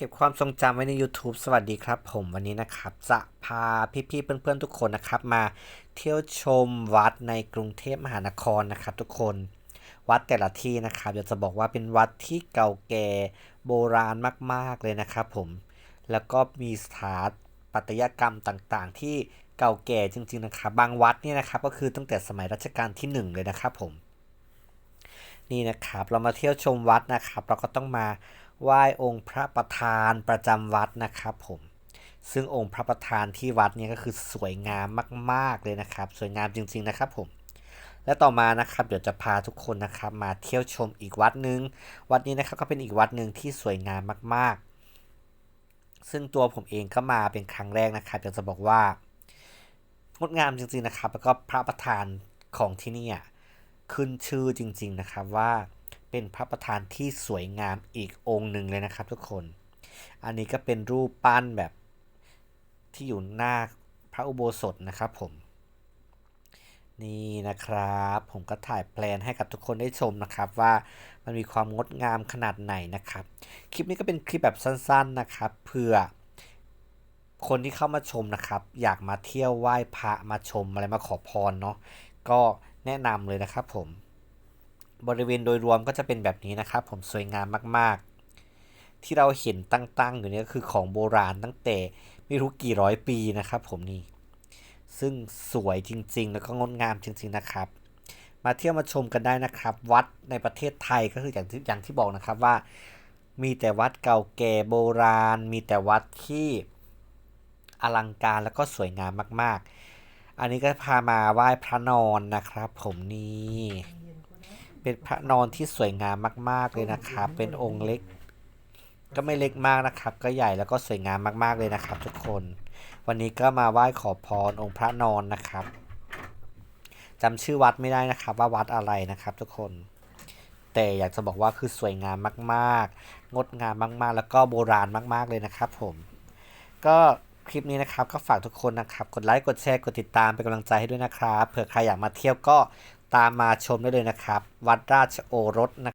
เก็บความทรงจำไว้ใน YouTube สวัสดีครับผมวันนี้นะครับ จะพาพี่ๆเพื่อนๆทุกคนนะครับ มาเที่ยวชมวัดในกรุงเทพมหานครนะครับ ทุกคนวัดแต่ละที่นะครับอยากจะบอกว่าเป็นวัดที่เก่าแก่โบราณมากๆเลยนะครับผมแล้วก็มีสถาปัตยกรรมต่างๆ ที่เก่าแก่จริง ๆนะครับ บางวัดเนี่ยนะครับก็คือตั้งแต่สมัยรัชกาลที่หนึ่งเลยนะครับผมนี่นะครับเรามาเที่ยวชมวัดนะครับ เราก็ต้องมา ไหว้องค์พระประธานประจำวัดนะครับผมซึ่งองค์พระประธานที่วัดเนี่ยก็คือสวยงามมาก ๆเลยนะครับ สวยงามจริง ๆนะครับผมและต่อมานะครับเดี๋ยวจะพาทุกคนนะครับมาเที่ยวชมอีกวัดหนึ่งวัดนี้นะครับก็เป็นอีกวัดหนึ่งที่สวยงามมาก ๆ ซึ่งตัวผมเองก็มาเป็นครั้งแรกนะครับอยากจะบอกว่างดงามจริง ๆนะครับ แล้วก็พระประธานของที่นี่ขึ้นชื่อจริง ๆนะครับว่า เป็นพระประธานที่สวยงามอีกองค์หนึ่งเลยนะครับทุกคน อันนี้ก็เป็นรูปปั้นแบบที่อยู่หน้าพระอุโบสถนะครับผม นี่นะครับ ผมก็ถ่ายแปลนให้กับทุกคนได้ชมนะครับว่ามันมีความงดงามขนาดไหนนะครับ คลิปนี้ก็เป็นคลิปแบบสั้นๆนะครับเพื่อคนที่เข้ามาชมนะครับ อยากมาเที่ยวไหว้พระมาชมอะไรมาขอพรเนาะก็แนะนำเลยนะครับผม บริเวณโดยรวมก็จะเป็นแบบนี้นะครับ ผมสวยงามมาก ๆ ที่เราเห็นตั้ง ๆ อยู่นี่ก็คือของโบราณตั้งแต่ไม่รู้กี่ร้อยปีนะครับ ผมนี่ซึ่งสวยจริง ๆ แล้วก็งดงามจริง ๆ นะครับ มาเที่ยวมาชมกันได้นะครับ วัดในประเทศไทยก็คืออย่างที่อย่างที่บอกนะครับว่า มีแต่วัดเก่าแก่โบราณ มีแต่วัดที่อลังการแล้วก็สวยงามมาก ๆ อันนี้ก็พามาไหว้พระนอนนะครับ ผมนี่ เป็นพระนอนที่สวยงามมาก ๆเลยนะครับ เป็นองค์เล็ก ก็ไม่เล็กมากนะครับ ก็ใหญ่แล้วก็สวยงามมากๆเลยนะครับ ทุกคน วันนี้ก็มาไหว้ขอพรองค์พระนอนนะครับจำชื่อวัดไม่ได้นะครับ ว่าวัดอะไรนะครับ ทุกคน แต่อยากจะบอกว่าคือสวยงามมาก ๆ งดงามมาก ๆ แล้วก็โบราณมาก ๆ เลยนะครับผม ก็คลิปนี้นะครับก็ฝากทุกคนนะครับ กดไลค์ กดแชร์ กดติดตามเป็นกำลังใจให้ด้วยนะครับ เผื่อใครอยากมาเที่ยวก็ ตามมาชมได้เลยนะครับ วัดราชโอรสนะครับ